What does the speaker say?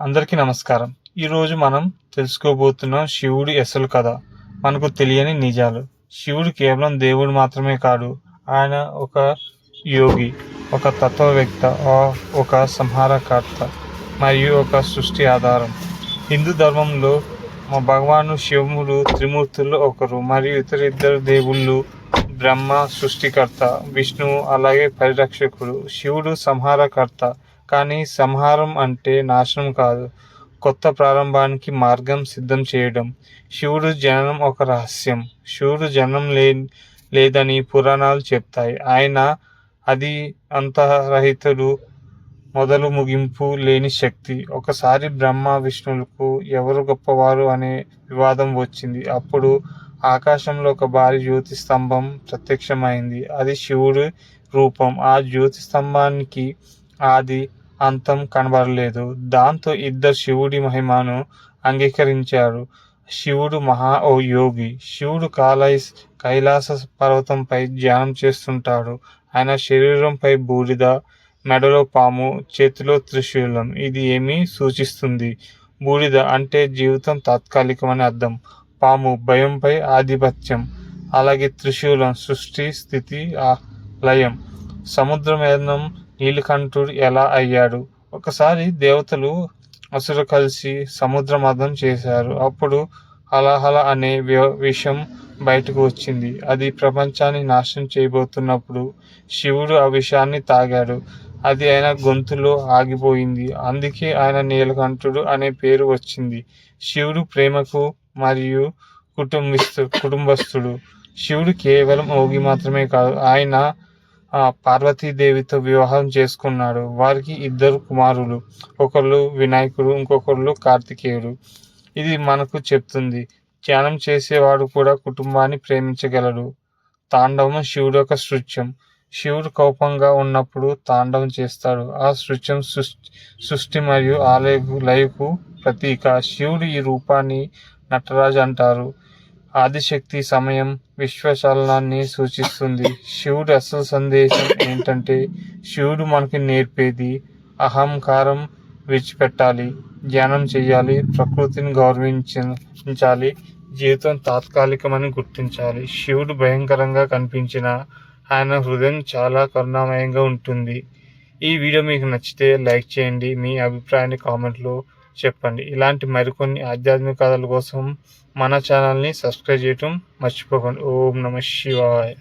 అందరికీ నమస్కారం. ఈరోజు మనం తెలుసుకోబోతున్నాం శివుడి అసలు కథ మనకు తెలియని నిజాలు. శివుడు కేవలం దేవుడు మాత్రమే కాదు ఆయన ఒక యోగి ఒక తత్వవేత్త ఆ- ఒక సంహారకర్త మరియు ఒక సృష్టి ఆధారం. హిందూ ధర్మంలో మా భగవాను శివుడు త్రిమూర్తుల్లో ఒకరు మరియు ఇతర ఇద్దరు దేవుళ్ళు బ్రహ్మ సృష్టికర్త విష్ణువు అలాగే పరిరక్షకుడు. శివుడు సంహారకర్త కానీ సంహారం అంటే నాశనం కాదు. కొత్త ప్రారంభానికి మార్గం సిద్ధం చేయడం. శివుడు జననం ఒక రహస్యం. శివుడు జననం లే లేదని పురాణాలు చెప్తాయి. ఆయన అది అంతరహితుడు మొదలు ముగింపు లేని శక్తి. ఒకసారి బ్రహ్మ విష్ణువులకు ఎవరు గొప్పవారు అనే వివాదం వచ్చింది. అప్పుడు ఆకాశంలో ఒక భారీ జ్యోతి స్తంభం ప్రత్యక్షమైంది. అది శివుడి రూపం. ఆ జ్యోతి స్తంభానికి ఆది అంతం కనబడలేదు. దాంతో ఇద్దరు శివుడి మహిమను అంగీకరించారు. శివుడు మహా ఓ యోగి. శివుడు కాలై కైలాస పర్వతంపై ధ్యానం చేస్తుంటాడు. ఆయన శరీరంపై బూడిద మెడలో పాము చేతిలో త్రిశూలం. ఇది ఏమి సూచిస్తుంది? బూడిద అంటే జీవితం తాత్కాలికమని అర్థం. పాము భయంపై ఆధిపత్యం. అలాగే త్రిశూలం సృష్టి స్థితి ఆ లయం సముద్రమేనం నీలకంఠుడు ఎలా అయ్యాడు? ఒకసారి దేవతలు అసురు కలిసి సముద్ర మదం చేశారు. అప్పుడు హలహల అనే వి- విషం బయటకు వచ్చింది. అది ప్రపంచాన్ని నాశనం చేయబోతున్నప్పుడు శివుడు ఆ విషయాన్ని తాగాడు. అది ఆయన గొంతులో ఆగిపోయింది. అందుకే ఆయన నీలకంఠుడు అనే పేరు వచ్చింది. శివుడు ప్రేమకు మరియు కుటుంబిస్తు కుటుంబస్తుడు శివుడు కేవలం ఓగి మాత్రమే కాదు ఆయన పార్వతీదేవితో వివాహం చేసుకున్నాడు. వారికి ఇద్దరు కుమారులు ఒకళ్ళు వినాయకుడు ఇంకొకళ్ళు కార్తికేయుడు. ఇది మనకు చెప్తుంది. ధ్యానం చేసేవాడు కూడా కుటుంబాన్ని ప్రేమించగలడు. తాండవం శివుడు యొక్క సృత్యం. శివుడు కోపంగా ఉన్నప్పుడు తాండవం చేస్తాడు. ఆ సృత్యం సృష్టి సృష్టి మరియు ఆలయకు లయకు ప్రతీక. శివుడు ఈ రూపాన్ని నటరాజు అంటారు. ఆదిశక్తి సమయం విశ్వచలనాన్ని సూచిస్తుంది. శివుడు అసలు సందేశం ఏంటంటే శివుడు మనకి నేర్పేది అహంకారం విడిచిపెట్టాలి ధ్యానం చేయాలి ప్రకృతిని గౌరవించాలి జీవితం తాత్కాలికమని గుర్తించాలి. శివుడు భయంకరంగా కనిపించిన ఆయన హృదయం చాలా కరుణామయంగా ఉంటుంది. ఈ వీడియో మీకు నచ్చితే లైక్ చేయండి. మీ అభిప్రాయాన్ని కామెంట్లో చెప్పండి. ఇలాంటి మరికొన్ని ఆధ్యాత్మిక కథల కోసం మన ఛానల్ని సబ్స్క్రైబ్ చేయటం మర్చిపోకండి. ఓం నమ శివాయ.